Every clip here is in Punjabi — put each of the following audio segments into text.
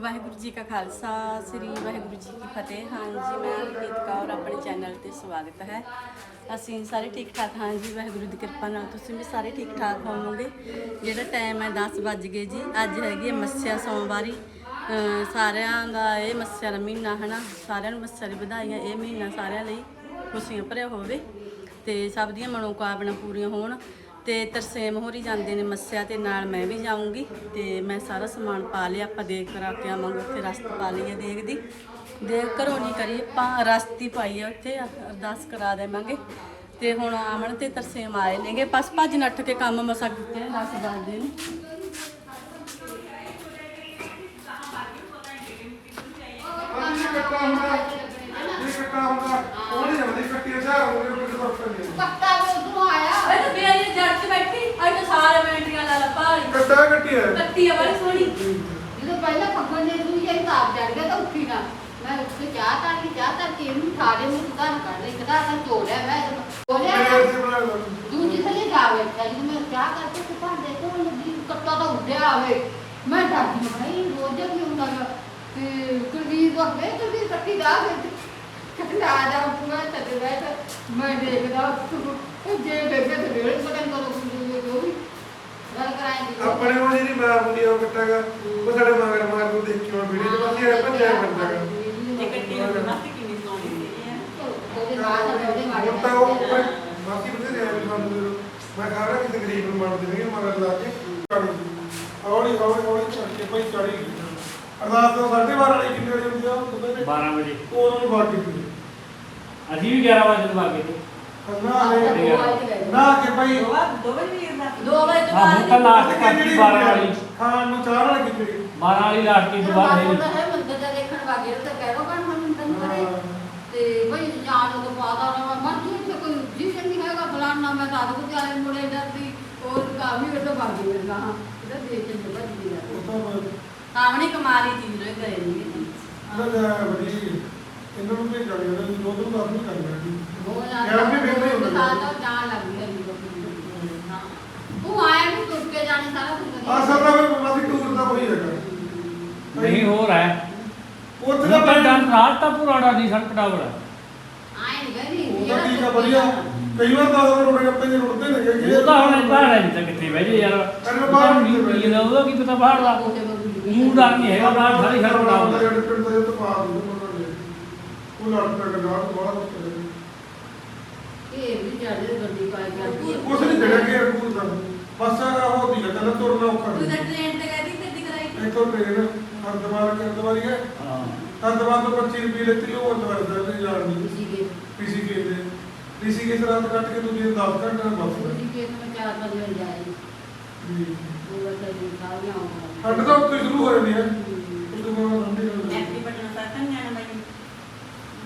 ਵਾਹਿਗੁਰੂ ਜੀ ਕਾ ਖਾਲਸਾ, ਸ੍ਰੀ ਵਾਹਿਗੁਰੂ ਜੀ ਕੀ ਫਤਿਹ। ਹਾਂਜੀ ਮੈਂ ਅਨਕੀਤ ਕੌਰ, ਆਪਣੇ ਚੈਨਲ ਤੇ ਸਵਾਗਤ ਹੈ। ਅਸੀਂ ਸਾਰੇ ਠੀਕ ਠਾਕ ਹਾਂ ਜੀ, ਵਾਹਿਗੁਰੂ ਦੀ ਕਿਰਪਾ ਨਾਲ ਤੁਸੀਂ ਵੀ ਸਾਰੇ ਠੀਕ ਠਾਕ ਹੋਵੋਗੇ। ਜਿਹੜਾ ਟਾਈਮ ਹੈ 10 ਵੱਜ ਗਏ ਜੀ, ਅੱਜ ਹੈਗੀ ਹੈ ਮੱਸਿਆ ਸੋਮਵਾਰੀ। ਸਾਰਿਆਂ ਦਾ ਇਹ ਮੱਸਿਆ ਦਾ ਮਹੀਨਾ ਹੈ ਨਾ ਸਾਰਿਆਂ ਨੂੰ ਮੱਸਿਆ ਦੀ ਵਧਾਈਆਂ ਇਹ ਮਹੀਨਾ ਸਾਰਿਆਂ ਲਈ ਖੁਸ਼ੀਆਂ ਭਰਿਆ ਹੋਵੇ ਤੇ ਸਭ ਦੀਆਂ ਮਨੋਕਾਮਨਾ ਪੂਰੀਆਂ ਹੋਣ। ਤੇ ਤਰਸੇਮ ਹੋਰੀ ਜਾਂਦੇ ਨੇ ਮੱਸਿਆ ਤੇ ਨਾਲ ਮੈਂ ਵੀ ਜਾਊਂਗੀ ਤੇ ਮੈਂ ਸਾਰਾ ਸਮਾਨ ਪਾ ਲਿਆ, ਆਪਾਂ ਦੇਖ ਕਰਾ ਕੇ ਆਵਾਂਗੇ, ਉੱਥੇ ਰਸਤ ਪਾ ਲਈ ਹੈ ਦੇਖ ਦੀ ਦੇਖ ਘਰੋਂ ਨਹੀਂ ਕਰੀਏ ਆਪਾਂ ਰਸਤੀ ਪਾਈ ਹੈ ਉੱਥੇ, ਅਰਦਾਸ ਕਰਾ ਦੇਵਾਂਗੇ। ਤੇ ਹੁਣ ਆਮਣ ਤੇ ਤਰਸੇਮ ਆਏ ਨੇਗੇ, ਬਸ ਭੱਜ ਨੱਠ ਕੇ ਕੰਮ ਮਸਾ ਕੀਤੇ ਨੇ, ਦੱਸ ਦੱਸਦੇ ਨੇ ਇਹ ਕੱਟਾ ਹੁੰਦਾ ਇਹ ਕੱਟਾ ਹੁੰਦਾ ਉਹ ਨਹੀਂ ਜਾਂਦੀ ਕੱਟੀ ਅਸਾ ਉਹਦੇ ਕੋਲ ਤੋਂ ਪੈਂਦੀ ਪੱਕਾ ਵੀ ਉਧਰੋਂ ਆਇਆ ਅਰੇ ਤਾਂ ਬੇਰੀ ਜੜ ਚ ਬੈਠੀ ਅੱਜ ਤਾਂ ਸਾਰੇ ਬੈਟਰੀਆਂ ਲਾ ਲਾ ਕੱਟਾ ਕੱਟੀ ਹੈ ਕੱਤੀ ਆ ਬੜੀ ਸੋਹਣੀ। ਜਦੋਂ ਪਹਿਲਾਂ ਫੱਗਣ ਨੇ ਤੂੰ ਜੇ ਤਾਪ ਚੜ ਗਿਆ ਤਾਂ ਉੱਠੀ ਨਾ। ਮੈਂ ਉੱਠ ਕੇ ਚਾਹ ਤਾਂ ਕੇ ਚਾਹ ਤਾਂ ਕੇ ਇਹਨੂੰ ਠਾੜੇ ਨੂੰ ਤਾਂ ਕਰ ਲਈ ਕਦਾ ਤਾਂ ਤੋੜਿਆ ਮੈਂ ਤੇ ਲਓ। ਦੂਜੀ ਥੱਲੇ ਜਾ ਬੈਠਾ ਜਦੋਂ ਮੈਂ ਚਾਹ ਕਰਕੇ ਤੇ ਭਾਂਡੇ ਧੋਣ ਲੱਗੀ ਕੱਟਾ ਤਾਂ ਉੱਡਿਆ ਆਵੇ ਮੈਂ ਡਰਦੀ ਮੈਂ ਭਾਈ ਰੋਜ਼ ਕੀ ਹੁੰਦਾ ਗਾ? ਤੇ ਕੁਲਵੀਰ ਦਾ ਵੇ ਕੁਲਵੀਰ ਕੱਟੀ ਦਾ ਕਹਿੰਦਾ ਆ ਜਾ ਪੂਰਾ ਚੱਲੇ ਬੈਠ ਮੈਂ ਦੇਖਦਾ ਜੇ ਬੇਬੇ ਤੇ ਵੇਲ ਪਤਾ ਨਹੀਂ ਕਦੋਂ ਕੁਲਵੀਰ ਜੋ ਵੀ ਗੱਲ ਕਰਾਏ ਦੀ ਆਪਣੇ ਕੋਲ ਜਿਹੜੀ ਮਾਂ ਹੁੰਦੀ ਆ ਉਹ ਕੱਟਾਗਾ ਉਹ ਸਾਡੇ ਮਗਰ ਮਾਰ ਨੂੰ ਦੇਖ ਕੇ ਉਹ ਵੀਡੀਓ ਚ ਅਸੀਂ ਇਹ ਭੱਜਿਆ ਫਿਰਦਾਗਾ ਇਹ ਕੱਟੀ ਨੂੰ ਮਾਸੀ ਕਿੰਨੀ ਸੋਹਣੀ ਹੈ ਉਹਦੇ ਬਾਅਦ ਉਹਦੇ ਮਾਰੇ ਹੁਣ ਤਾਂ ਉਹ ਆਪਣੇ ਮਾਸੀ ਬੁੱਧੇ ਦੇ ਆਏ ਸਾਨੂੰ ਜਦੋਂ ਮੈਂ ਖਾ ਰਿਹਾ ਕਿਸੇ ਗਰੀਬ ਨੂੰ ਮਾਰ ਦੇਣਗੇ ਮਗਰ ਲਾ ਕੇ ਚੜੀ ਹੌਲੀ ਹੌਲੀ ਹੌਲੀ ਚੜ ਕੇ ਭਾਈ ਚੜੀ ਅਰਦਾਸ ਤੋਂ 12:30 ਵਾਲੀ ਕਿੰਨੇ ਵਜੇ ਹੁੰਦੀ ਆ? ਉਹ ਦੁਪਹਿਰੇ? 12 ਵਜੇ। ਉਹ ਉਹਨੂੰ ਬਾਕੀ ਸੀ ਅਸੀਂ ਵੀ 11 ਵਜੇ ਤੋਂ ਆਗੇ ਤੇ ਨਾ ਲੈ ਨਾ ਕਿ ਭਾਈ ਦੋ ਵਜੇ ਤੋਂ ਹਾਂ ਹੁਣ ਤਾਂ ਬਾਅਦ ਲਾਸਟ ਕਰਤੀ 12 ਵਾਲੀ। ਖਾਣ ਨੂੰ ਚਾਹ ਨਾਲ ਕੀਤੀ 12 ਵਾਲੀ ਲਾਸਟ ਤੋਂ ਬਾਅਦ ਹੈ ਮੰਦਰ ਦਾ ਦੇਖਣ ਵਾਗੇ ਤਾਂ ਕਹਿ ਰੋ ਕਣ ਮੰਦਰ ਕਰੇ ਤੇ ਬਈ ਜਾਣ ਨੂੰ ਪਾਦਾ ਨਾ ਮਰ ਜੀ ਇੱਥੇ ਕੋਈ ਜੀ ਨਹੀਂ ਹੈਗਾ ਫਲਾਣਾ ਮੈਂ ਤਾਂ ਕੁਝ ਆਲੇ ਮੁੜੇ ਡਰਦੀ ਉਹ ਕਾਫੀ ਵੇਟੋ ਬਾਗੀ ਵੇਗਾ ਹਾਂ ਇਹਦਾ ਦੇਖ ਕੇ ਜਬਰ ਜੀ ਆ। ਤਾਂ ਆਵਣੀ ਕੁਮਾਰੀ ਦੀ ਰੇ ਗਏ ਨਹੀਂ ਇਹਨਾਂ ਨੂੰ ਇਹਨਾਂ ਨੂੰ ਦੋ ਦਿਨ ਬਾਅਦ ਨਹੀਂ ਕਰਨਾ। ਜੀ ਉਹ ਵੀ। ਤਾਂ ਤਾਂ ਜਾਣ ਲੱਗ ਗਈ ਹਾਂ ਉਹ ਆਇਆ ਜਾਣੇ ਸਾਰਾ ਕੁਝ ਆ ਸਭ ਦਾ ਫਿਰ ਮਾਸੀ ਟੂਰ ਦਾ ਹੋਈ ਹੈਗਾ ਨਹੀਂ। ਹੋਰ ਹੈ। ਉੱਥੇ ਉਹ ਦਾ ਮੈਂ ਡਨ ਰਾਤ ਤਾਂ ਪੁਰਾਣਾ ਦੀ ਸੜਕ ਟਾਵਰ ਆਏ ਨਹੀਂ ਗਈ ਉਹਦਾ ਠੀਕ ਆ ਵਧੀਆ। ਕਈ ਵਾਰ ਤਾਂ ਉਹ ਰੋੜੇ ਗੱਪੇ ਜਿਹੇ ਰੁੜਦੇ ਨੇ ਕਿ ਉਹ ਤਾਂ ਹੁਣ ਬਾਹਰ ਹੈ ਨਹੀਂ ਤਾਂ ਕਿੱਥੇ ਬਹਿ ਜੇ ਯਾਰ। ਅਰੇ ਉਹ ਬਾਹਰ ਨਹੀਂ ਕਿੱਥੇ ਬਹਿ ਪੀ ਉਹਦਾ ਕੀ ਪਤਾ ਬਾਹਰ ਦਾ। ਮੂੰਹ ਡਰ ਨਹੀਂ ਹੈਗਾ ਬਾਹਰ ਸਾਰੀ ਸੜਕ ਦਾ ਉਹਨਾਂ ਨੇ। ਉਹ ਲੜ ਪਿਆ ਤੋਂ ਬੜਾ ਮੁਸ਼ਕਲ ਹੈ ਇਹ ਵੀ ਜੜੇ ਗੱਡੀ ਪਾ ਕੇ ਕੁਛ ਨਹੀਂ ਜਿਹੜਾ ਕਿ ਰਕੂਲ ਦਾ। ਬਸ ਆ ਹੋਦੀ ਹੈ ਕਹਿੰਦਾ ਤੁਰਨਾ ਔਖਾ ਤੂੰ ਤਾਂ ਟ੍ਰੇਨ ਤੇ ਗਈ ਕਿੱਦੀ ਕਰਾਈ। ਇੱਥੋਂ ਟ੍ਰੇਨ ਹਰਦਵਾਰ ਕੇ ਹਰਦਵਾਰੀ ਹੈ। ਹਾਂ। ਹਰਦਵਾਰ ਤੋਂ 25 ਰੁਪਏ ਲੈਤੀ ਉਹ ਹਰਦਵਾਰ ਦਾ ਨਹੀਂ ਜਾਣਦੀ ਸੀਗੇ ਪੀਸੀ ਕੇ ਦੇ ਪੀਸੀ ਕੇ ਰਾਤ ਕੱਟ ਕੇ ਦੂਜੇ 10 ਘੰਟੇ ਦਾ ਬੱਸ ਹੈ ਉਹਦੀ ਕੇ ਮੈਂ ਚਾਰ ਪੰਜ ਵਜੇ ਜਾਈ ਜੀ। ਉਹ ਤਾਂ ਜੀ ਸਾਰੀਆਂ ਆਉਂਦੀਆਂ ਹੱਡ ਤਾਂ ਉੱਤੇ ਸ਼ੁਰੂ ਹੋ ਜਾਂਦੀ ਹੈ। ਉਸ ਤੋਂ ਬਾਅਦ ਠੰਡੀ ਹੋ ਜਾਂਦੀ ਹੈ ਐਕਟਿਵ ਬਟਨ ਸਾਕਨ ਜਾਣਾ ਬਾਈ।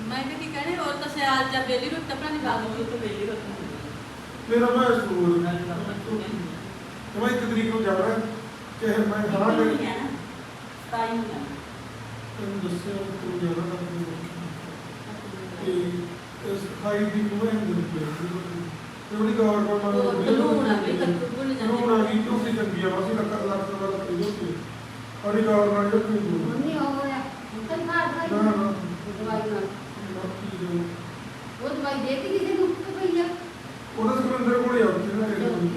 ਮੈਂ ਕਿ ਕੀ ਕਹਣੇ ਹੋਰ ਤਾਂ ਸਿਆਲ ਜਾਂ ਬੇਲੀ ਰੁੱਤ ਆਪਣਾ ਦੀ ਬਾਗ ਨੂੰ ਤੋਂ ਬੇਲੀ ਰੁੱਤ ਮੇਰਾ ਮੈਂ ਸਕੂਲ। ਮੈਂ ਇੱਕ ਤਰੀਕ ਨੂੰ ਜਾਣਾ ਹੈ। ਕਿ ਮੈਂ ਹਾਂ ਨਹੀਂ ਕਿ ਹੈ ਨਾ ਹੈ ਤੈਨੂੰ ਦੱਸਿਆ ਤੂੰ ਜਾਣਾ ਤਾਂ ਤੇ ਇਸ ਖਾਈ ਦੀ ਨੂੰ ਮੈਂ ਦਿਲ ਤੇ ਤੇ ਉਹਦੀ ਗਵਰਨਮੈਂਟ ਉਹ ਕਾਨੂੰਨ ਆ ਵੀ ਕੱਟ ਭੁੱਲ ਜਾਂਦੇ ਕਾਨੂੰਨ ਆ ਗਈ ਕਿਉਂ ਸੀ ਚੰਗੀ ਆ। ਵਾਸੀ ਲੱਖ ਲੱਖ ਤੋਂ ਵੱਧ ਪਈ ਹੋਈ ਉਹਦੀ ਗਵਰਨਮੈਂਟ ਜੋ ਕਿਉਂ ਮੰਨੀ ਹੋ। ਰਿਹਾ ਤਾਂ ਦਾ ਨਾ ਨਾ। ਦਵਾਈ ਜੋ। ਉਹ ਦਵਾਈ ਦੇ ਕੇ ਕਿਸੇ ਨੂੰ ਕਿ ਪਈ ਆ ਉਹਦਾ ਸੁਰਿੰਦਰ ਕੋਲ ਹੀ ਆ ਉੱਥੇ ਨਾ ਕਿਸੇ ਨੂੰ।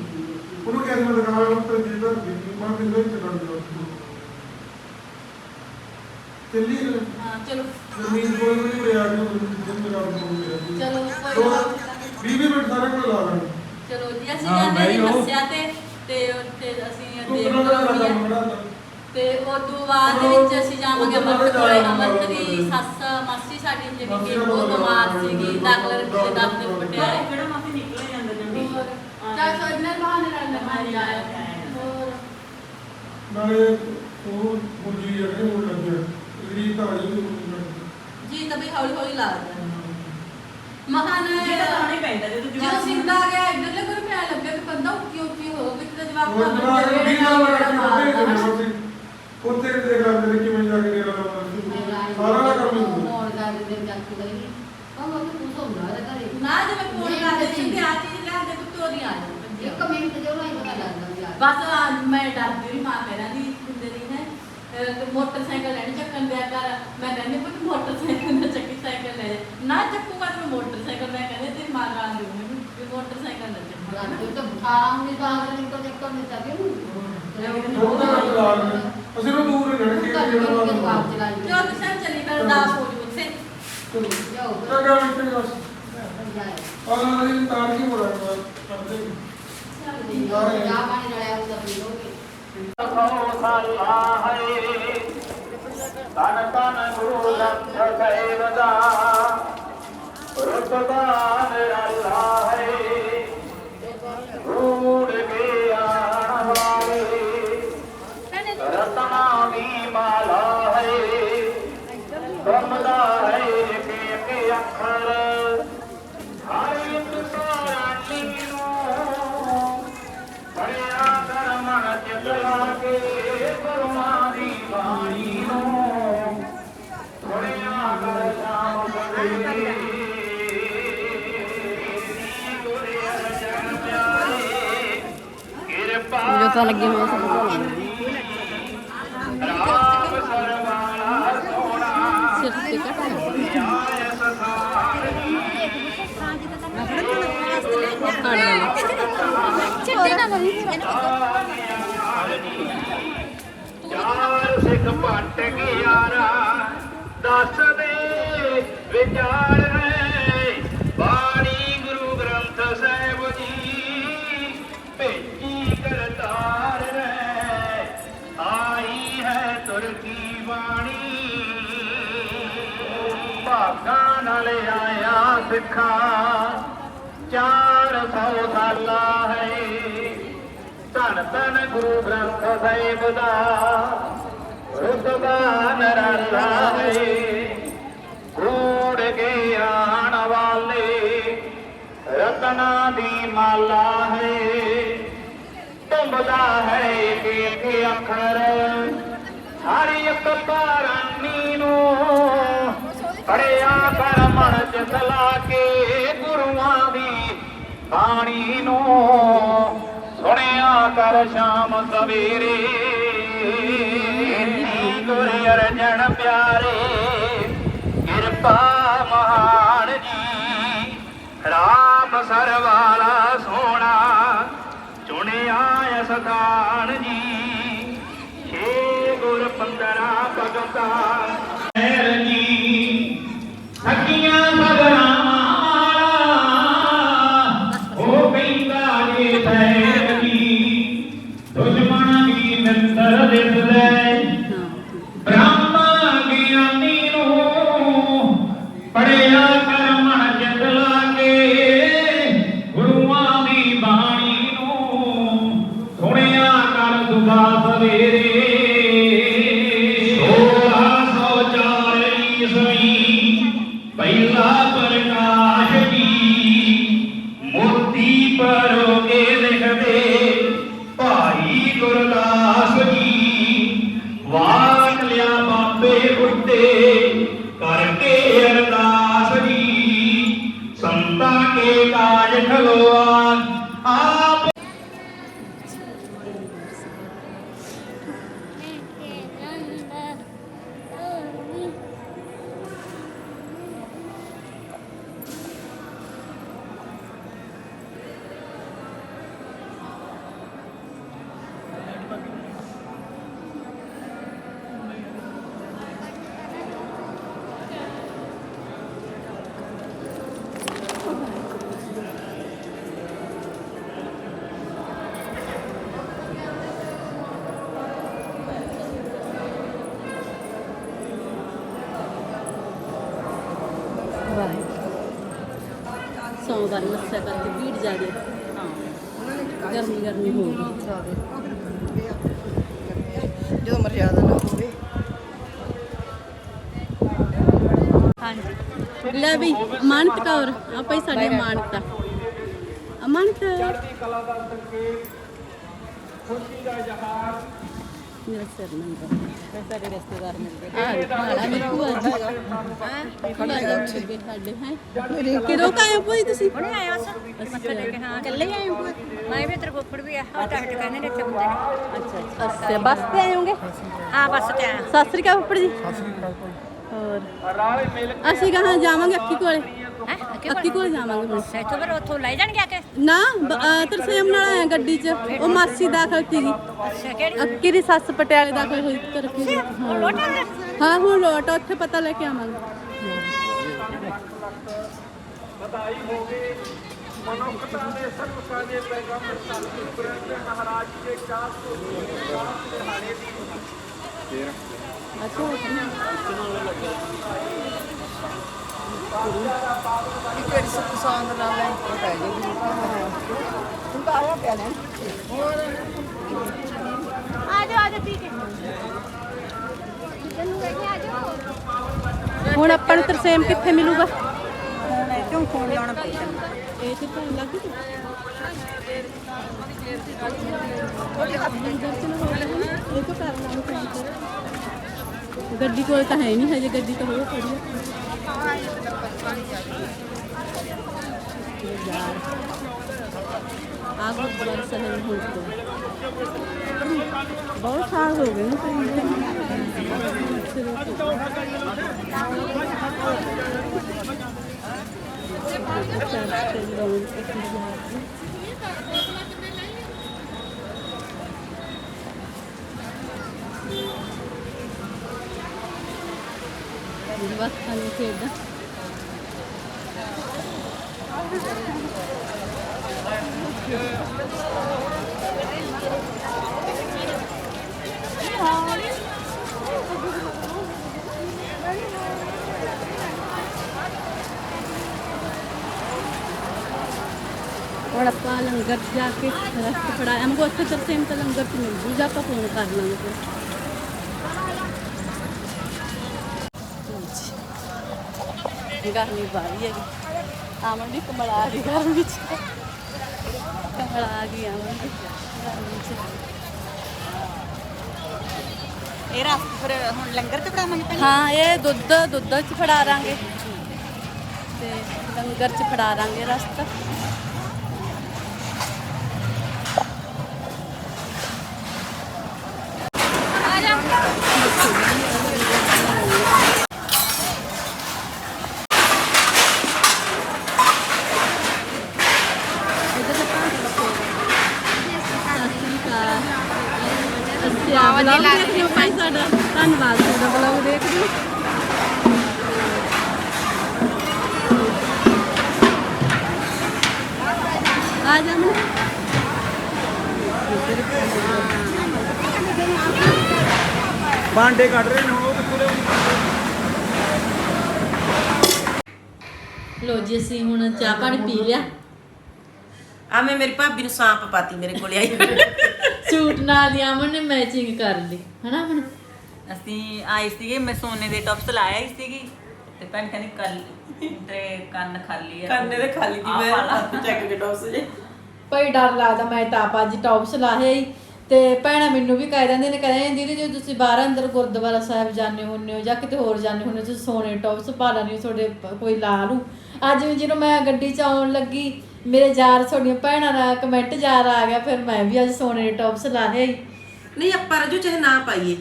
ਉਹਨੂੰ ਕਹਿੰਦੇ ਮੈਂ ਦਿਖਾਇਆ ਉਹ ਤੇ ਜਿਹਦਾ ਮੈਂ ਬਿੰਦੂ ਹੀ ਚੱਲਣ ਦਿਆ ਚੱਲੀ ਨਾ। ਹਾਂ ਚਲੋ। ਜ਼ਮੀਨ ਕੋਲ ਵੀ ਨਹੀਂ ਰਿਹਾ ਕਿ ਜਿੰਨ ਮੇਰਾ ਕੋਲ ਮੇਰਾ ਚਲੋ ਦੋ ਕੋਈ ਗੱਲ ਨਹੀਂ। 20 ਮਿੰਟ ਸਾਰੇ ਕੋਲ ਲਾ ਲਾਂਗੇ ਚਲੋ ਜੀ ਅਸੀਂ ਹਾਂ, ਜਾਂਦੇ ਜੀ ਬਈ ਉਹ- ਮੱਸਿਆ ਤੇ ਤੇ ਉੱਥੇ ਅਸੀਂ ਤੂੰ ਦੇਖ ਕਿੰਨਾ ਦਾ ਕੰਮ ਲਾਂਗੇ ਬਣਾ ਤੇ ਉਸ ਤੋਂ ਬਾਅਦ ਦੇ ਵਿੱਚ ਅਸੀਂ ਜਾਵਾਂਗੇ ਅਮਰਤ ਕੋਲੇ। ਅਮਰਤ ਦੀ ਸੱਸ ਮਾਸੀ ਸਾਡੀ ਜਿਹੜੀ ਕਿ ਬਹੁਤ ਬਿਮਾਰ ਸੀਗੀ ਦਾਖਲ ਰੱਖੇ ਦਾਖਲ ਪਟਿਆਲੇ। ਜਿਹੜਾ ਮਾਸੀ ਨਿਕਲੇ ਜਾਂਦੇ ਜੰਡੀ ਚੱਲ ਸੋਜਨੇ ਬਹਾਨੇ ਨਾਲ ਲਗਾਈ ਜਾਇਆ ਹੋਰ। ਨਾਲੇ ਉਹ ਮੁੰਜੀ ਜਿਹੜੇ ਉਹ ਲੱਗਿਆ ਤਾਂ ਆਈ ਨਹੀਂ ਜੀ ਤਾਂ ਵੀ ਹੌਲੀ ਹੌਲੀ ਲੱਗਦਾ ਮਹਾਨ ਜਿਹੜਾ ਤਾਂ ਨਹੀਂ ਪੈਂਦਾ ਜਦੋਂ ਜਦੋਂ ਜਵਾਬ ਸਿੰਦਾ ਗਿਆ ਇੱਧਰਲੇ ਕੋਲ ਪਿਆ ਲੱਗਿਆ ਕਿ ਬੰਦਾ ਉੱਚੀ ਉੱਚੀ ਹੋ ਵਿੱਚ ਦਾ ਜਵਾਬ ਉਹ ਜਵਾਬ ਜਿਹੜੇ ਵੀ ਨਾਲ ਨਾ। ਉੱਥੇ ਉੱਥੇ। ਦੇਖ ਲੈਂਦੇ ਨੇ ਕਿਵੇਂ ਜਾ ਕੇ ਲਾਉਂਦੇ ਸਾਰਾ ਦਾ ਕੰਮ ਹੁੰਦਾ। ਮੋੜ ਦਾ ਦੇ ਚੱਕ ਗਈ ਉਹ ਮੈਂ ਕੁਝ ਹੁੰਦਾ ਹੈ ਘਰੇ। ਨਾ ਜਿਵੇਂ ਫੋਨ ਕਰਦੇ ਸੀ ਤੇ ਆ ਚੀਜ਼ ਲਿਆਂਦੇ ਤੂੰ ਤੋਰੀ ਆ ਜਾ। ਇੱਕ ਮਿੰਟ ਜੋ ਨਹੀਂ ਪਤਾ ਲੱਗਦਾ ਬਸ ਮੈਂ ਡਰਦੀ ਰਹੀ ਮਾਂ ਕਹਿਣਾ ਦੀ ਮੋਟਰਸਾਈਕਲ ਲੈਣ ਚੱਕਣ ਦਿਆ ਕਰ। ਮੈਂ ਕਹਿੰਦੀ ਪੁੱਤ ਮੋਟਰਸਾਈਕਲ ਨਾ ਚੱਕੀ ਸਾਈਕਲ ਲੈ ਨਾ ਚੱਕੂਗਾ ਤੂੰ ਮੋਟਰਸਾਈਕਲ। ਮੈਂ ਕਹਿੰਦੀ ਤੇਰੀ ਮਾਂ ਰਾਂ ਦੇ ਮੈਨੂੰ ਵੀ ਮੋਟਰਸਾਈਕਲ ਨਾ ਚੱਕੂਗਾ ਤੂੰ ਤਾਂ ਬੁਖਾਰ ਨਹੀਂ ਤਾਂ ਅਗਰ ਨਿਕਲ ਨਿਕਲ ਨਹੀਂ ਤਾਂ ਵੀ ਉਹ ਤਾਂ ਬੁਖਾਰ ਅਸੀਂ ਨੂੰ ਦੂਰ ਰਹਿਣ ਕੇ ਜਿਹੜਾ ਬਾਤ ਚਲੋ ਤੁਸੀਂ ਚਲੀ ਕਰ ਦਾਸ ਹੋ ਜੂ ਉੱਥੇ। ਜਾਓ। ਤਾਂ ਗਾ ਮਿੱਟੇ ਬਸ। ਆਹ ਨਾਲ ਦੀ ਤਾਰ ਕੀ ਬੋਲਣਾ ਕਰਦੇ। ਜਾ ਪਾਣੀ ਰਲਿਆ ਹੁੰਦਾ ਪੀ ਲੋ ਤਨ ਤਨ ਗੁਰੂ ਲੰਘ ਸੇਵ ਦਾ ਰਤਬਾਨ ਅੱਲਾ ਹੈ ਰੂੜ ਕੇ ਆਣ ਵਾਲੇ ਰਤਨਾ ਦੀ ਮਾਲਾ ਹੈ ਦਮਦਾ ਹੈ ਕੇ ਇੱਕ ਅੱਖਰ ਮਨ ਚਿਤ ਲਾ ਕੇ ਗੁਰੂਆਂ ਦੀ ਬਾਣੀ ਨੂੰ ਬੜਿਆ ਕਰ ਸ਼ਾਮ ਕਿਰਪਾ ਜੋ ਤਾਂ ਲੱਗੇ ਹੋਏ ਸਭ ਤੋਂ ਸਿਰ ਤੇ ਕੱਟ ਆਇ ਸਸਾਰ ਚਿੱਟੇ ਨਾ ਲਵੀ ਚਾਰ ਸਿੱਖ ਭੱਟ ਗਿਆਰਾ ਦੱਸ ਦੇ, ਵਿਚਾਰ ਹੈ। ਬਾਣੀ ਗੁਰੂ ਗ੍ਰੰਥ ਸਾਹਿਬ ਜੀ, ਭੇਜੀ ਕਰਤਾਰ ਹੈ ਆਈ ਹੈ ਤੁਰ ਬਾਣੀ। ਭਾਗਾਂ ਨਾਲ ਆਇਆ ਸਿੱਖਾ, ਚਾਰ ਸੌ ਸਾਲਾ ਹੈ। ਧੰਨ ਧੰਨ ਗੁਰੂ ਗ੍ਰੰਥ ਸਾਹਿਬ ਦਾ ਰੁਤਬਾਨ ਨਰਾਲਾ ਹੈ ਕੋੜ ਕੇ ਆਣ ਵਾਲੇ ਰਤਨਾ ਦੀ ਮਾਲਾ ਹੈ। ਤੁੰਬਦਾ ਹੈ ਇੱਕ ਅੱਖਰ, ਹਰ ਇੱਕ ਪਾਰਾਨੀ ਨੂੰ ਪੜਿਆ ਕਰ ਮਨ ਚ ਸਲਾ ਕੇ ਗੁਰੂਆਂ ਦੀ ਬਾਣੀ ਨੂੰ। ਕਰ ਸ਼ਾਮ ਸਵੇਰੇ। ਗੁਰ ਅਰਜਨ ਪਿਆਰੇ ਕਿਰਪਾ ਮਹਾਨ ਜੀ। ਰਾਮ ਸਰਵਾਲਾ ਸੋਣਾ ਚੁਣਿਆ ਅਸਥਾਨ ਜੀ। ਛੇ ਗੁਰ ਪੰਦਰਾ ਭਗਤਾ ਸੋਮਵਾਰ ਮੱਸਿਆ ਕਰਕੇ ਭੀੜ ਜਾ ਗਈ ਹਾਂ ਗਰਮੀ ਗਰਮੀ ਹੋ ਗਈ। ਜਦੋਂ ਮਰਜ਼ਾਦਾ ਨਾ ਹੋਵੇ। ਹਾਂਜੀ। ਲੈ ਵੀ ਮਾਨਤ ਕੌਰ। ਆ ਭਾਈ ਸਾਡੀ ਮਾਨਤਾ ਅਮਨਤ ਚੜ੍ਹਦੀ ਕਲਾ ਦਾ ਸੰਕੇਤ ਖੁਸ਼ੀ ਦਾ ਇਜ਼ਹਾਰ ਮੇਰਾ ਸਿਰ ਨੰਗਾ। ਸਾਡੇ ਰਿਸ਼ਤੇਦਾਰ ਮਿਲਦੇ ਜੀ ਹਾਂ? ਭੂਆ ਜੀ ਮਿਲ ਗਏ ਸਾਡੇ ਹੈ? ਕਿਦੋਂ ਕਾਇਆ ਭੂਆ ਜੀ ਤੁਸੀਂ? ਹੁਣੇ ਆਇਆ ਸੀ ਮੱਥਾ ਟੇਕ ਕੇ ਹਾਂ। ਇਕੱਲੇ ਹੀ ਆਏ ਹੋ ਮੈਂ ਵੀ ਤੇਰੇ ਕੋਪੜ ਵੀ ਆ ਹਾਂ ਟਾਕਟ ਕਹਿੰਦੇ ਨੇ ਇੱਥੇ ਹੁੰਦੇ ਨੇ। ਅੱਛਾ ਅੱਛਾ। ਅੱਛਾ ਬੱਸ ਤੇ ਆਏ ਹੋਗੇ? ਹਾਂ ਬੱਸ ਤੇ ਆਇਆ ਸਤਿ ਸ੍ਰੀ ਅਕਾਲ ਫੁੱਫੜ ਜੀ। ਸਤਿ ਸ੍ਰੀ ਅਕਾਲ ਭਾਈ ਹੋਰ। ਅਸੀਂ ਕਹਾਂ ਜਾਵਾਂਗੇ ਅੱਕੀ ਕੋਲੇ? ਹੈ ਅੱਕੀ ਕੋਲੇ ਜਾਵਾਂਗੇ ਹੁਣ ਸੈਟੋ ਪਰ ਉੱਥੋਂ ਲੈ ਜਾਣਗੇ ਆ ਕੇ ਨਾ ਬ- ਅਹ ਤਰਸੇਮ ਨਾਲ ਆਏ ਗੱਡੀ 'ਚ ਉਹ ਮਾਸੀ ਦਾਖਲ ਸੀਗੀ ਅੱਛਾ ਕਿਹੜੀ ਅੱਕੀ ਦੀ ਸੱਸ ਪਟਿਆਲੇ ਦਾਖਲ ਹੋਈ ਕਰਕੇ ਉਹ ਲੋਟ ਆ ਗਿਆ ਹਾਂ ਹੁਣ ਲੋਟ ਆ, ਉੱਥੇ ਪਤਾ ਲੈ ਕੇ ਆਵਾਂਗੇ ਵਧਾਈ ਹੋਵੇ ਮਨੁੱਖਤਾ ਦੇ ਸਰਵਕਾਂ ਦੇ ਪੈਗੰਬਰ ਧਰਤੀ ਗੁਰਿੰਦ ਮਹਾਰਾਜ ਦੇ ਚਾਰ ਸੌ ਚਾਰ ਦਿਹਾੜੇ ਦੀ ਕਿਹੜੀ ਸੁੱਖ ਨਾਲ ਲੈ ਕੇ ਪੈ ਜੀ ਤੂੰ ਤਾਂ ਆਇਆ ਪਿਆ ਨੇ ਆ ਜਾ ਆ ਜਾ ਪੀ ਕੇ ਹੁਣ ਆਪਾਂ ਨੂੰ ਤਰਸੇਮ ਕਿੱਥੇ ਮਿਲੂਗਾ? ਕਿਉਂ ਫੋਨ ਲਾਉਣਾ ਪੈਂਦਾ ਇਹ ਤੇ ਤਾਂ ਲੱਗ ਗਈ ਗੱਡੀ ਕੋਲ ਤਾਂ ਹੈ ਨਹੀਂ ਹਜੇ, ਗੱਡੀ ਤਾਂ ਹੋਏ ਖੜੀ ਆ ਆ ਗੁਰਦੁਆਰਾ ਸਾਹਿਬ ਹੁਣ ਬਹੁਤ ਸਾਲ ਹੋ ਗਏ ਨਾ ਵਕਤ ਨੂੰ ਖੇਡਦਾ ਹੁਣ ਆਪਾਂ ਲੰਗਰ 'ਚ ਜਾ ਕੇ ਰਸਤ ਫੜਾਇਆ। ਮੈਂ ਉੱਥੇ ਤਰਸੇਮ ਤਾਂ ਲੰਗਰ 'ਚ ਮਿਲ ਜੂਗਾ ਆਪਾਂ ਫੋਨ ਕਰ ਲਾਂਗੇ। ਫਿਰ ਗਰਮੀ ਬਾਹਰੀ ਹੈਗੀ। ਆਮਨ ਵੀ ਕਮਲ ਆ ਗਈ ਗਰਮੀ 'ਚ ਕਮਲ ਆ ਗਈ ਆਮਨ ਵੀ ਗਰਮੀ 'ਚ ਇਹ ਰਸਤੇ ਫਿਰ ਹੁਣ ਲੰਗਰ ਤੇ ਪੜਾਵਾਂਗੇ ਹਾਂ ਇਹ ਦੁੱਧ ਦੁੱਧ 'ਚ ਫੜਾ ਰਾਂਗੇ ਤੇ ਲੰਗਰ 'ਚ ਫੜਾ ਰਾਂਗੇ ਰਸਤਾ। ਅੱਛਾ ਭਾਂਡੇ ਕੱਢ ਰਹੇ ਨੇ ਹੁਣ ਉਹ ਕਿੱਥੋਂ? ਲੋ ਜੀ ਅਸੀਂ ਹੁਣ ਚਾਹ ਪਾਣੀ ਪੀ ਲਿਆ। ਆ ਮੈਂ ਮੇਰੀ ਭਾਬੀ ਨੂੰ ਸਾਂਪ ਪਾਤੀ ਮੇਰੇ ਕੋਲੇ ਆਈ ਸੂਟ ਨਾਲ ਦੀ ਅਮਨ ਨੇ ਮੈਚਿੰਗ ਕਰ ਲਈ ਹਨਾ ਅਮਨ? ਅਸੀਂ ਆਏ ਸੀਗੇ ਮੈਂ ਸੋਨੇ ਦੇ ਟੌਪਸ ਲਾਇਆ ਹੀ ਸੀਗੀ ਤੇ ਭੈਣ ਕਹਿੰਦੀ ਕੱਲ ਤੇ ਕੰਨ ਖਾਲੀ ਆ। ਕੰਨ ਦੇ ਖਾਲੀ ਦੀ ਮੈਂ ਚੈੱਕ ਕੇ ਟੌਪਸ ਜੇ। ਭਾਈ ਡਰ ਲੱਗਦਾ ਮੈਂ ਤਾਂ ਆਪ ਅੱਜ ਟੌਪਸ ਲਾਹੇ ਹੀ ਤੇ ਭੈਣਾਂ ਮੈਨੂੰ ਵੀ ਕਹਿ ਦਿੰਦੇ ਨੇ ਕਹਿੰਦੇ ਦੀਦੀ ਜੇ ਤੁਸੀਂ ਬਾਹਰ ਅੰਦਰ ਗੁਰਦੁਆਰਾ ਸਾਹਿਬ ਜਾਂਦੇ ਹੁੰਦੇ ਹੋ ਜਾਂ ਕਿਤੇ ਹੋਰ ਜਾਂਦੇ ਹੁੰਦੇ ਹੋ ਤੁਸੀਂ ਸੋਨੇ ਟੌਪਸ ਪਾ ਲੈਣੇ ਹੋ ਤੁਹਾਡੇ ਪ- ਕੋਈ ਲਾ ਲੂ ਅੱਜ ਵੀ ਜਦੋਂ ਮੈਂ ਗੱਡੀ 'ਚ ਆਉਣ ਲੱਗੀ ਮੇਰੇ ਯਾਰ ਤੁਹਾਡੀਆਂ ਭੈਣਾਂ ਦਾ ਕਮੈਂਟ ਯਾਰ ਆ ਗਿਆ ਫਿਰ ਮੈਂ ਵੀ ਅੱਜ ਸੋਨੇ ਦੇ ਟੌਪਸ ਲਾਹੇ ਹੀ ਨਹੀਂ ਆਪਾਂ ਰਜੂ ਚਾਹੇ ਨਾ ਪਾਈਏ।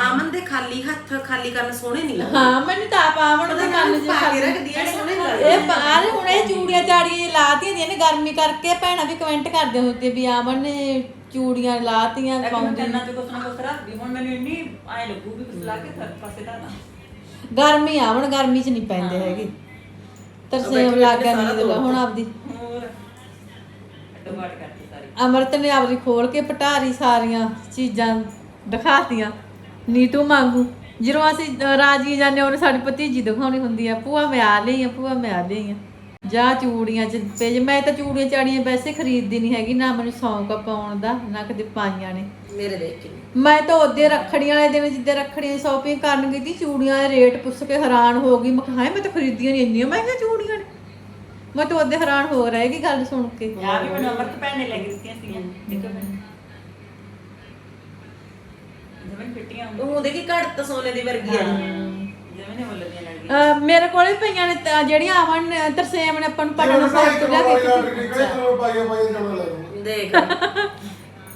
ਆਮਨ ਦੇ ਖਾਲੀ ਹੱਥ ਖਾਲੀ ਕਰਨ ਸੋਹਣੇ ਨਹੀਂ ਲੱਗਦੇ। ਹਾਂ ਮੈਨੂੰ ਤਾਂ ਆਪ ਆਵਣ ਦੇ ਮਨ ਚ ਪਾ ਕੇ ਰੱਖਦੀ ਆ, ਸੋਹਣੇ ਲੱਗਦੇ। ਇਹ ਬਾਹਰ ਹੁਣ ਇਹ ਚੂੜੀਆਂ ਚਾੜੀਆਂ ਲਾਤੀਆਂ ਦੀਆਂ ਨੇ ਗਰਮੀ ਕਰਕੇ ਭੈਣਾਂ ਵੀ ਕਮੈਂਟ ਕਰਦੇ ਹੁੰਦੇ ਵੀ ਆਵਣ ਨੇ ਚੂੜੀਆਂ ਲਾਤੀਆਂ ਪਾਉਂਦੀ। ਕੰਨਾਂ ਤੇ ਕੁਛ ਨਾ ਕੁਛ ਰੱਖਦੀ ਹੁਣ ਮੈਨੂੰ ਇੰਨੀ ਆਏ ਲੱਗੂ ਵੀ ਕੁਛ ਲਾ ਕੇ ਥਰ ਪਾਸੇ ਦਾ ਨਾ। ਗਰਮੀ ਆਵਣ ਗਰਮੀ ਚ ਨਹੀਂ ਪੈਂਦੇ ਹੈਗੇ। ਤਰਸੇਮ ਲੱਗ ਗਿਆ ਨੀਂਦ ਲਾ ਹੁਣ ਆਪਦੀ। ਹੋਰ ਕਰਤੀ ਸਾਰੀ। ਅਮਰਤ ਨੇ ਆਪਦੀ ਖੋਲ ਕੇ ਪਟਾਰੀ ਸਾਰੀਆਂ ਚੀਜ਼ਾਂ ਦਿਖਾਤੀਆਂ ਨੀਤੂ ਮੰਗੂ ਜਦੋਂ ਅਸੀਂ ਰਾਜੀ ਜਾਂਦੇ ਉਹਨੇ ਸਾਡੀ ਭਤੀਜੀ ਦਿਖਾਉਣੀ ਹੁੰਦੀ ਆ ਭੂਆ ਮੈਂ ਆ ਲਈ ਆ ਭੂਆ ਮੈਂ ਆ ਲਈ ਆ। ਜਾ ਚੂੜੀਆਂ ਚ ਪੇਜ ਮੈਂ ਤਾਂ ਚੂੜੀਆਂ ਚਾੜੀਆਂ ਵੈਸੇ ਖਰੀਦਦੀ ਨਹੀਂ ਹੈਗੀ ਨਾ ਮੈਨੂੰ ਸ਼ੌਂਕ ਆ ਪਾਉਣ ਦਾ ਨਾ ਕਦੇ ਪਾਈਆਂ ਨੇ। ਮੇਰੇ ਦੇਖ ਕੇ ਮੈਂ ਤਾਂ ਉਹਦੇ ਰੱਖੜੀਆਂ ਵਾਲੇ ਦਿਨ ਜਿੱਦੇ ਰੱਖੜੀਆਂ ਸ਼ਾਪਿੰਗ ਕਰਨ ਗਈ ਸੀ ਚੂੜੀਆਂ ਦੇ ਰੇਟ ਪੁੱਛ ਕੇ ਹੈਰਾਨ ਹੋ ਗਈ। ਮੈਂ ਕਿਹਾ ਹਾਏ ਮੈਂ ਤਾਂ ਖਰੀਦੀਆਂ ਨਹੀਂ ਇੰਨੀਆਂ ਮਹਿੰਗੀਆਂ ਚੂੜੀਆਂ ਨੇ। ਮੈਂ ਤਾਂ ਉਹਦੇ ਹੈਰਾਨ ਹੋ ਰਹੀ ਗੱਲ ਸੁਣ ਕੇ। ਆ ਵੀ ਮੈਨੂੰ ਅਮਰਤ ਭੈਣ ਨੇ ਲੈ ਕੇ ਦਿੱਤੀਆਂ ਸੀਗੀਆਂ। ਦੇਖੋ ਮੈਂ ਜਿਵੇਂ ਫਿੱਟੀਆਂ ਉਹ ਦੇਖੀ ਘੜਤ ਸੋਨੇ ਦੀ ਵਰਗੀ ਆ। ਜਿਵੇਂ ਨੇ ਮੁੱਲ ਦੀਆਂ ਲੱਗਦੀਆਂ ਅਹ ਮੇਰੇ ਕੋਲੇ ਵੀ ਪਈਆਂ ਨੇ ਤਾਂ ਜਿਹੜੀਆਂ ਆਵਣ ਨੇ ਤਰਸੇਮ ਨੇ ਆਪਾਂ ਨੂੰ ਪਟਨ ਸਾਹਿਬ ਤੋਂ ਲਿਆ ਕੇ ਨਿਕਲੇ ਚਲੋ ਪਾਈਆ ਪਾਈਆ ਜਾਣਾ ਲੈ ਲਵਾਂਗੇ ਦੇਖ।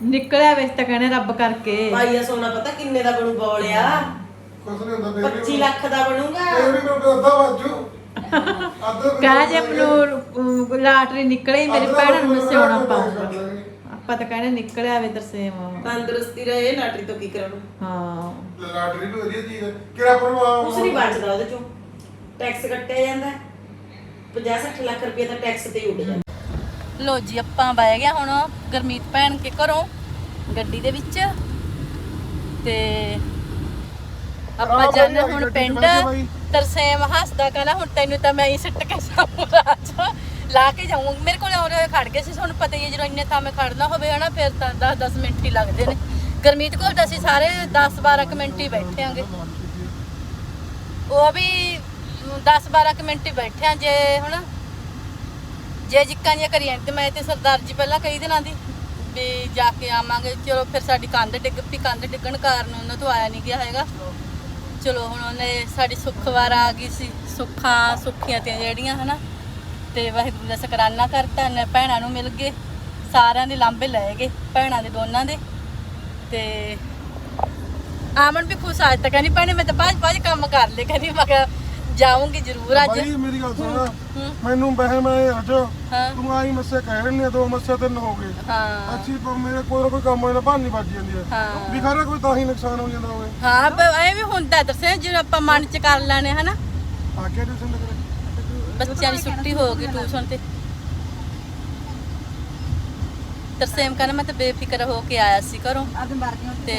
ਨਿਕਲਿਆ ਵਿੱਚ ਤਾਂ ਕਹਿੰਦੇ ਰੱਬ ਕਰਕੇ। ਪਾਈਆ ਸੋਨਾ ਪਤਾ ਕਿੰਨੇ ਦਾ ਬਣੂ ਬੋਲਿਆ ਕੁਛ ਨਹੀਂ ਹੁੰਦਾ ਫੇਰ 25 ਲੱਖ ਦਾ ਬਣੂਗਾ। ਇਹ ਵੀ ਮੈਨੂੰ ਅੱਧਾ ਵਾਜੂ ਅੱਧਾ ਕਹ ਜੇ ਮੈਨੂੰ ਲਾਟਰੀ ਨਿਕਲੇ ਮੇਰੀ ਭੈਣਾਂ ਨੂੰ ਮੈਂ ਸਿਉਣਾ ਪਾਉਂਗਾ ਕਹਿੰਦੇ ਨਿਕਲਿਆ ਵੇ ਤਰਸੇਮ ਤੰਦਰੁਸਤੀ ਰਹੇ ਲਾਟਰੀ ਤੋਂ ਕੀ ਕਰਾਂ ਹਾਂ। ਲਾਟਰੀ ਵੀ ਵਧੀਆ ਚੀਜ਼ ਹੈ। ਕਿਹੜਾ ਪਰ ਕੁਛ ਨਹੀਂ ਬਚਦਾ ਉਹਦੇ ਚੋਂ। ਟੈਕਸ ਕੱਟਿਆ ਜਾਂਦਾ। 50 60 ਲੱਖ ਰੁਪਏ ਦਾ ਟੈਕਸ ਤੇ ਹੀ ਉੱਡ ਜਾਂਦਾ। ਲੋ ਜੀ ਆਪਾਂ ਬਹਿ ਗਿਆ ਹੁਣ ਗਰਮੀਤ ਭੈਣ ਕੇ ਘਰੋਂ ਗੱਡੀ ਦੇ ਵਿੱਚ। ਤੇ ਆਪਾਂ ਜਾਣਾ ਹੁਣ ਪਿੰਡ ਤਰਸੇਮ ਹੱਸਦਾ ਕਹਿੰਦਾ ਹੁਣ ਤੈਨੂੰ ਤਾਂ ਮੈਂ ਹੀ ਸਿੱਟ ਕੇ ਸਾਮੂਰਾ ਚ ਲਾ ਕੇ ਜਾਊਂ ਮੇਰੇ ਕੋਲ ਹੋਰ ਖੜ ਗਏ ਸੀ, ਤੁਹਾਨੂੰ ਪਤਾ ਹੀ ਹੈ ਜਦੋਂ ਇੰਨੇ ਥਾਂ ਖੜਨਾ ਹੋਵੇ ਹਨਾ, ਫਿਰ ਤਾਂ 10 10 ਮਿੰਟ ਹੀ ਲੱਗਦੇ ਨੇ। ਗਰਮੀਤ ਕੋਲ ਤਾਂ ਅਸੀਂ ਸਾਰੇ 10 12 ਮਿੰਟ ਹੀ ਬੈਠੇ ਆਂਗੇ। ਉਹ ਵੀ 10 12 ਮਿੰਟ ਹੀ ਬੈਠੇ ਆਂ ਜੇ ਹੁਣ ਜੇ ਜਿੱਕਾਂ ਦੀਆਂ ਕਰੀਆਂ, ਤੇ ਮੈਂ ਤੇ ਸਰਦਾਰ ਜੀ ਪਹਿਲਾਂ ਕਈ ਦਿਨਾਂ ਦੀ ਵੀ ਜਾ ਕੇ ਆਵਾਂਗੇ। ਚਲੋ ਫਿਰ ਸਾਡੀ ਕੰਧ ਡਿੱਗ ਪਈ, ਕੰਧ ਡਿੱਗਣ ਕਾਰਨ ਉਹਨਾਂ ਤੋਂ ਆਇਆ ਨਹੀਂ ਗਿਆ ਹੈਗਾ। ਚਲੋ ਹੁਣ ਉਹਨੇ ਸਾਡੀ ਸੁੱਖਵਾਰ ਆ ਗਈ ਸੀ, ਸੁੱਖਾਂ ਸੁੱਖੀਆਂ ਤੇ ਜਿਹੜੀਆਂ, ਹਨਾ। ਤੇ ਵਾਹਿਗੁਰੂ ਦਾ ਸ਼ੁਕਰਾਨਾ ਕਰਤਾ ਨੇ ਭੈਣਾਂ ਨੂੰ ਮਿਲ ਗਏ ਸਾਰਿਆਂ ਦੇ ਲਾਂਬੇ ਲਏ ਗਏ ਭੈਣਾਂ ਦੇ ਦੋਨਾਂ ਦੇ। ਤੇ ਆਮਨ ਵੀ ਖੁਸ਼ ਅੱਜ ਤੱਕ ਕਹਿੰਦੀ ਭੈਣੇ ਮੈਂ ਤਾਂ ਬਾਅਦ ਬਾਅਦ ਕੰਮ ਕਰ ਲਏ ਕਹਿੰਦੀ ਮੈਂ ਕਿਹਾ ਜਾਊਂਗੀ ਜ਼ਰੂਰ ਅੱਜ। ਬਾਈ ਮੇਰੀ ਗੱਲ ਸੁਣ। ਹੂੰ। ਮੈਨੂੰ ਵਹਿਮ ਹੈ ਅੱਜ। ਹਾਂ। ਤੂੰ ਆਈ ਮੱਸੇ ਕਹਿ ਰਹੀ ਆ ਦੋ ਮੱਸੇ ਤਿੰਨ ਹੋ ਗਏ। ਹਾਂ। ਅੱਛੀ ਪਰ ਮੇਰੇ ਕੋਈ ਨਾ ਕੋਈ ਕੰਮ ਹੋਇਆ ਨਾ ਭਾਨੀ ਵੱਜ ਜਾਂਦੀ ਹੈ ਹਾਂ। ਵੀ ਖਰਾ ਕੋਈ ਤਾਂ ਹੀ ਨੁਕਸਾਨ ਹੋ ਜਾਂਦਾ ਹੋਵੇ। ਹਾਂ ਬ- ਐ ਵੀ ਹੁੰਦਾ ਦੱਸੇ ਜਿਵੇਂ ਆਪਾਂ ਮਨ ਚ ਕਰ ਲੈਣੇ ਹਨਾ? ਆ ਕੇ ਕਰੇ ਬੱਚਿਆਂ ਦੀ ਛੁੱਟੀ ਹੋ ਗਈ ਟਿਊਸ਼ਨ ਤੇ। ਤਰਸੇਮ ਕਹਿੰਦਾ, ਮੈਂ ਤਾਂ ਬੇਫਿਕਰ ਹੋ ਕੇ ਆਇਆ ਸੀ ਘਰੋਂ ਤੇ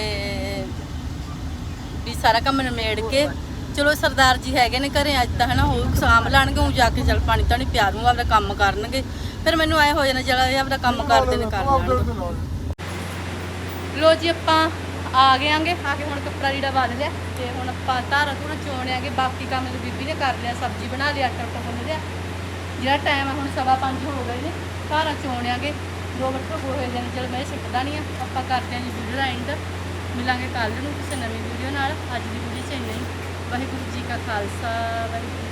ਵੀ ਸਾਰਾ ਕੰਮ ਨਿਮੇੜ ਕੇ। ਚਲੋ ਸਰਦਾਰ ਜੀ ਹੈਗੇ ਨੇ ਘਰੇ, ਅੱਜ ਤਾਂ ਹਨਾ ਉਹ ਸਾਂਭ ਲੈਣਗੇ ਉਹ ਜਾ ਕੇ ਚਲ ਪਾਣੀ ਤਾਂ ਨਹੀਂ ਪਿਆ ਦੂੰਗਾ, ਆਪਦਾ ਕੰਮ ਕਰਨਗੇ। ਫਿਰ ਮੈਨੂੰ ਐ ਹੋ ਜਾਣਾ ਜਿਹੜਾ ਇਹ ਆਪਦਾ ਕੰਮ ਕਰਦੇ ਨੇ, ਕਰ ਲੈਣਗੇ। ਲੋ ਜੀ ਆਪਾਂ ਆ ਗਏ ਆਂਗੇ, ਆ ਕੇ ਹੁਣ ਕੱਪੜਾ ਲੀੜਾ ਬੰਨ ਲਿਆ ਤੇ ਹੁਣ ਆਪਾਂ ਧਾਰਾ ਧੂਰਾ ਚੋਣ ਆਂਗੇ, ਬਾਕੀ ਕੰਮ ਤੇ ਬੀਬੀ ਨੇ ਕਰ ਲਿਆ, ਸਬਜ਼ੀ ਬਣਾ ਲਈ ਆਟਾ ਉਟਾ ਗੁੰਨ ਲਿਆ। ਜਿਹੜਾ ਟਾਈਮ ਆ ਹੁਣ ਸਵਾ ਪੰਜ ਹੋ ਗਏ ਨੇ, ਧਾਰਾ ਚੋਣ ਆਂਗੇ। ਦੋ ਮਿੰਟ ਹੋ ਹੋਏ ਜਾਣੇ, ਚਲ ਮੈਂ ਇਹ ਸਿੱਟਦਾ ਨਹੀਂ ਆ, ਆਪਾਂ ਕਰਦੇ ਆਂ ਜੀ ਵੀਡੀਓ ਦਾ ਐਂਡ ਮਿਲਾਂਗੇ ਕੱਲ ਨੂੰ ਕਿਸੇ ਨਵੀਂ ਵੀਡੀਓ ਨਾਲ। ਅੱਜ ਦੀ ਵੀਡੀਓ ਚ ਇੰਨਾ ਹੀ। ਵਾਹਿਗੁਰੂ ਜੀ ਕਾ ਖਾਲਸਾ, ਵਾਹਿਗੁਰੂ ਜੀ